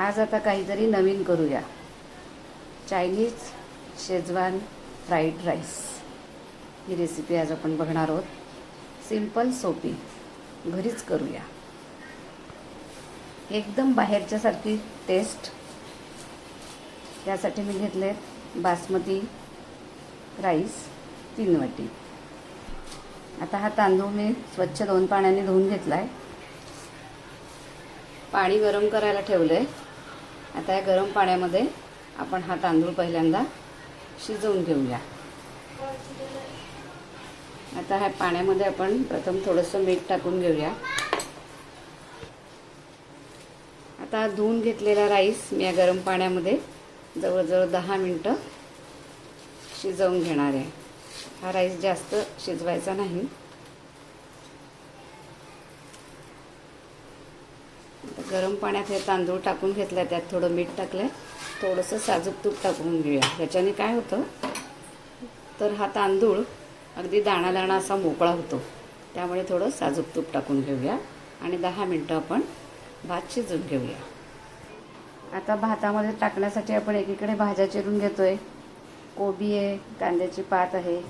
आज आता काहीतरी नवीन करूया. चायनीज शेजवान फ्राईड राईस ही रेसिपी आज आपण बघणार आहोत. सिंपल सोपी घरीच करूया. एकदम बाहेरच्यासारखी टेस्ट त्यासाठी मी घेतले बासमती राईस तीन वाटी आता हा तांदूळ मी स्वच्छ दोन पाण्याने धुवून घेतला आहे पाणी गरम करायला ठेवलं आहे आता या गरम पाण्यामध्ये आपण हा तांदूळ पहिल्यांदा शिजवून घेऊया. आता ह्या पाण्यामध्ये आपण प्रथम थोडंसं मीठ टाकून घेऊया. आता धुवून घेतलेला राईस मी या गरम पाण्यामध्ये जवळजवळ दहा मिनटं शिजवून घेणार आहे. हा राईस जास्त शिजवायचा नाही. गरम पाण्यात हे तांदूळ टाकून घेतलं त्यात थोडं मीठ टाकलं थोडंसं साजूक तूप टाकून घेऊया. ह्याच्याने काय होतं? तर हा तांदूळ अगदी दाणा दाणा असा मोकळा होतो. त्यामुळे थोडं साजूक तूप टाकून घेऊया. आणि दहा मिनटं आपण भात शिजवून घेऊया. आता भातामध्ये टाकण्यासाठी आपण एकीकडे भाज्या चिरून घेतोय. कोबी आहे कांद्याची पात आहे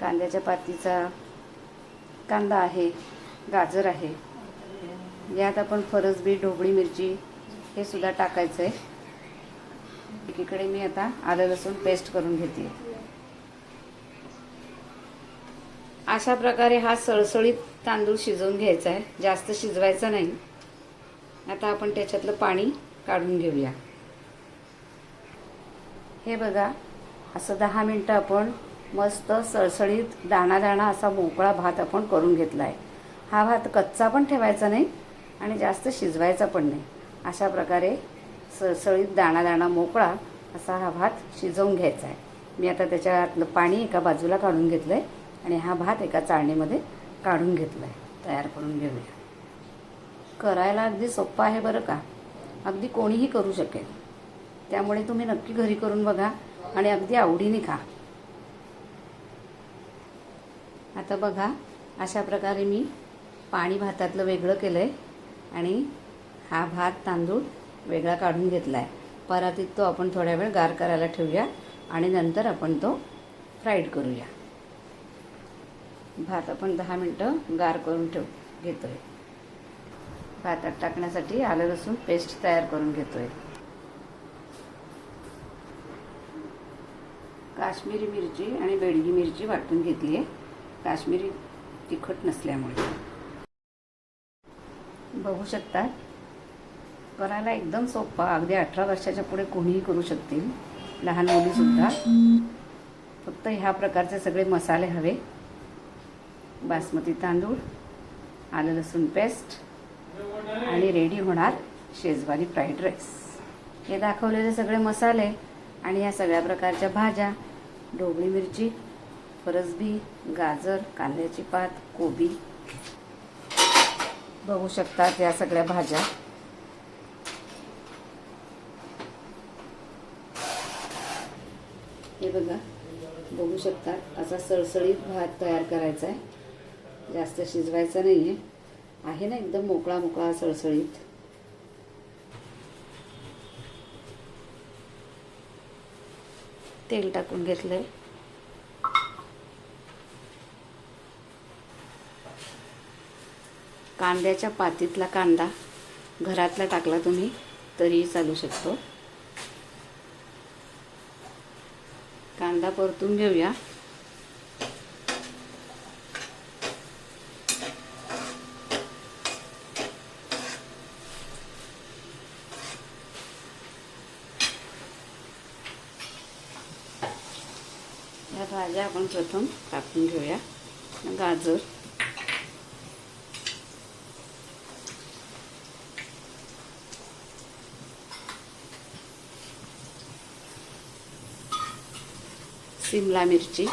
कांद्याच्या पातीचा कांदा आहे गाजर आहे. यात आपण फरसबी ढोबळी मिरची हे सुद्धा टाकायचं आहे एकीकडे मी आता आलं लसूण पेस्ट करून घेते. अशा प्रकारे हा सळसळीत तांदूळ शिजवून घ्यायचा आहे जास्त शिजवायचा नाही. आता आपण त्याच्यातलं पाणी काढून घेऊया. हे बघा असं दहा मिनटं आपण मस्त सळसळीत दाणा दाणा असा मोकळा भात आपण करून घेतला आहे हा भात कच्चा पण ठेवायचा नाही आणि जास्त शिजवायचा पण नाही. अशा प्रकारे सळसळीत दाणा दाणा मोकळा असा हा भात शिजवून घ्यायचा आहे. मी आता त्याच्यातलं पाणी एका बाजूला काढून घेतलं आहे आणि हा भात एका चाळणीमध्ये काढून घेतला आहे तयार करून घेऊया. करायला अगदी सोप्पा आहे बरं का? अगदी कोणीही करू शकेल. त्यामुळे तुम्ही नक्की घरी करून बघा आणि अगदी आवडीने खा. आता बघा अशा प्रकारे मी पाणी भातातलं वेगळं केलं आहे आणि हा भात तांदूळ वेगळा काढून घेतला आहे परातीत तो आपण थोड्या वेळ गार करायला ठेवूया आणि नंतर आपण तो फ्राईड करूया. भात आपण दहा मिनटं गार करून ठेव घेतो आहे भातात टाकण्यासाठी आलं लसूण पेस्ट तयार करून घेतो आहे काश्मीरी मिरची आणि बेडगी मिरची वाटून घेतली आहे काश्मीरी तिखट नसल्यामुळे. बघू शकता. करायला एकदम सोपा. अगदी अठरा वर्षाच्या पुढे कोणीही करू शकतील. लहान मुलीसुद्धा फक्त ह्या प्रकारचे सगळे मसाले हवे. बासमती तांदूळ आलं लसूण पेस्ट आणि रेडी होणार शेजवानी फ्राईड राईस. हे दाखवलेले सगळे मसाले आणि या सगळ्या प्रकारच्या भाज्या. ढोबळी मिरची फरसबी गाजर कांद्याची पात कोबी. बघू शकतात या सगळ्या भाज्या. हे बघा बघू शकतात असा सळसळीत भात तयार करायचा आहे जास्त शिजवायचा नाही आहे आहे ना एकदम मोकळा मोकळा सळसळीत. तेल टाकून घेतलंय. कांद्याच्या पातीतला कांदा घरातला टाकला तुम्ही तरीही चालू शकतो. कांदा परतून घेऊया. या भाज्या आपण प्रथम टाकून घेऊया. गाजर. शिमला मिरची.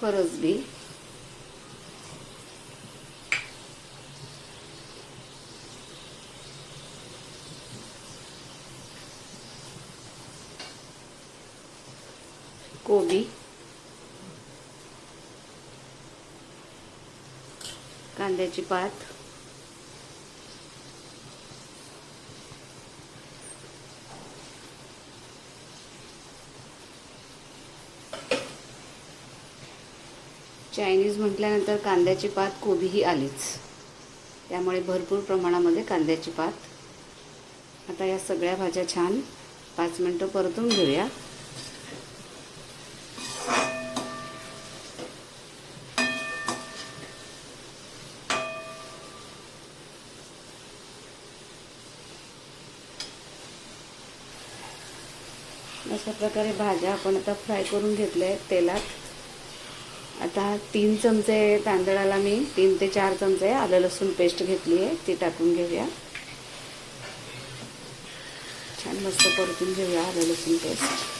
फरसबी कोबी. कांद्याची पात. चायनीज म्हटल्यानंतर कांद्याची पात कोबीही आलीच. त्यामुळे भरपूर प्रमाणामध्ये कांद्याची पात. आता या सगळ्या भाज्या छान पाच मिनटं परतून घेऊया. अशा प्रकारे भाज्या आपण आता फ्राय करून घेतल्या आहेत तेलात. आता तीन चमचे तांदळाला मी तीन ते चार चमचे आलं लसूण पेस्ट घेतली आहे ती टाकून घेऊया. छान मस्त परतून घेऊया आलं लसूण पेस्ट.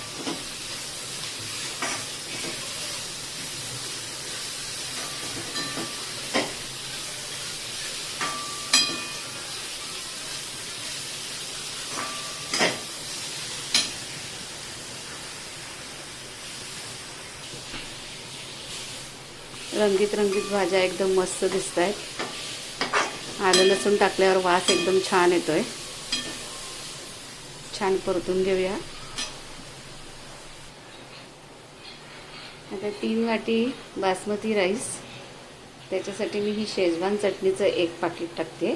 रंगीत रंगीत भाज्या एकदम मस्त दिसत आहेत आलं लसूण टाकल्यावर वास एकदम छान येतोय. छान परतून घेऊया. आता तीन वाटी बासमती राईस. त्याच्यासाठी मी ही शेजवान चटणीचं एक पाकिट टाकते.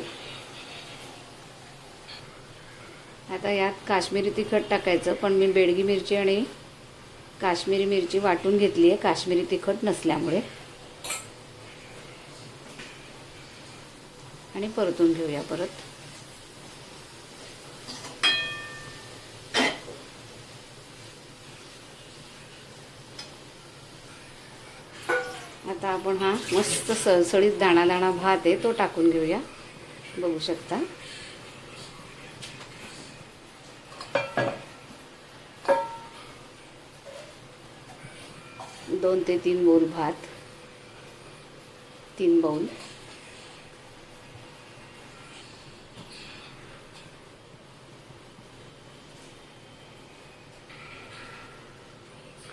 आता यात काश्मीरी तिखट टाकायचं पण मी बेडगी मिरची आणि काश्मीरी मिरची वाटून घेतली आहे काश्मीरी तिखट नसल्यामुळे. आणि परतून घेऊया परत. आता आपण हा मस्त सळसळीत दाणा दाणा भात आहे तो टाकून घेऊया. बघू शकता. दोन ते तीन बोल भात तीन बाऊल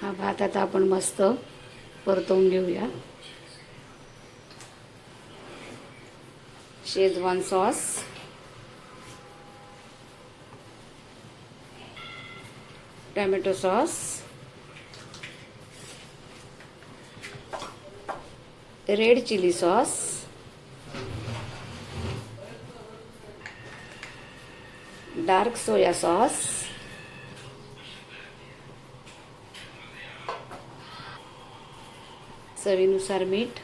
हा भात आता आपण मस्त परतवून घेऊया. Schezwan sauce. Tomato sauce. Red chilli sauce. Dark soya sauce. चवीनुसार मीठ.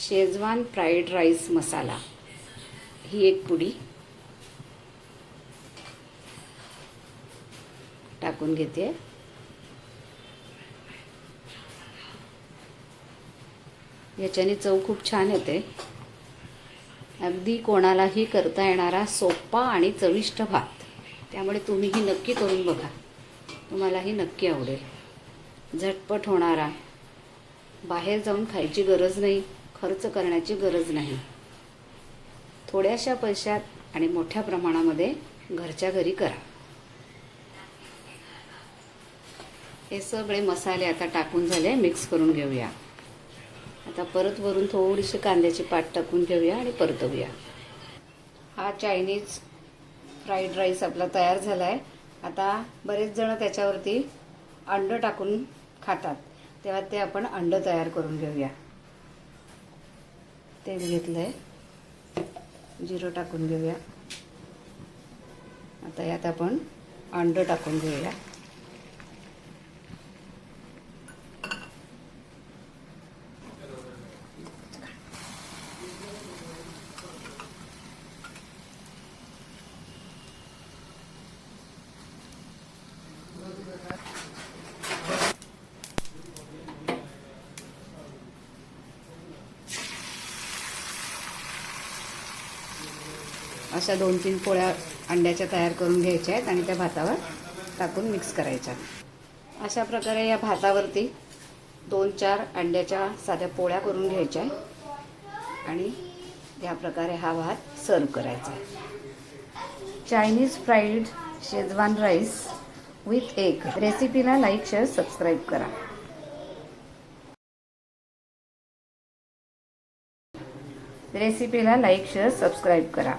Schezwan fried rice masala. ही एक पुडी. टाकून घेते. याच्याने चव खूप छान येते. अगदी कोणालाही करता येणारा सोपा आणि चविष्ट भात. त्यामुळे तुम्हीही नक्की करून बघा. तुम्हालाही नक्की आवडेल. झटपट होणारा बाहेर जाऊन खायची गरज नाही खर्च करण्याची गरज नाही. थोड्याशा पैशात आणि मोठ्या प्रमाणामध्ये घरच्या घरी करा. हे सगळे मसाले आता टाकून झाले मिक्स करून घेऊया. आता परत वरून थोडीशी कांद्याची पाट टाकून घेऊया आणि परतवूया हा चायनीज फ्राईड राईस आपला तयार झाला आहे आता बरेच जण त्याच्यावरती अंडं टाकून खातात. तेव्हा ते आपण अंडं तयार करून घेऊया. तेल घेतलं आहे जिरं टाकून घेऊया. आता यात आपण अंडं टाकून घेऊया. अशा दोन तीन पोळ्या अंड्याच्या तयार करून घ्यायच्या आहेत आणि त्या भातावर टाकून मिक्स करायच्या अशा प्रकारे या भातावरती दोन चार अंड्याच्या साध्या पोळ्या करून घ्यायच्या आहे आणि या प्रकारे हा भात सर्व करायचा आहे. Chinese fried Schezwan rice with egg रेसिपीला लाईक शेअर सबस्क्राईब करा. रेसिपीला लाईक शेअर सबस्क्राईब करा.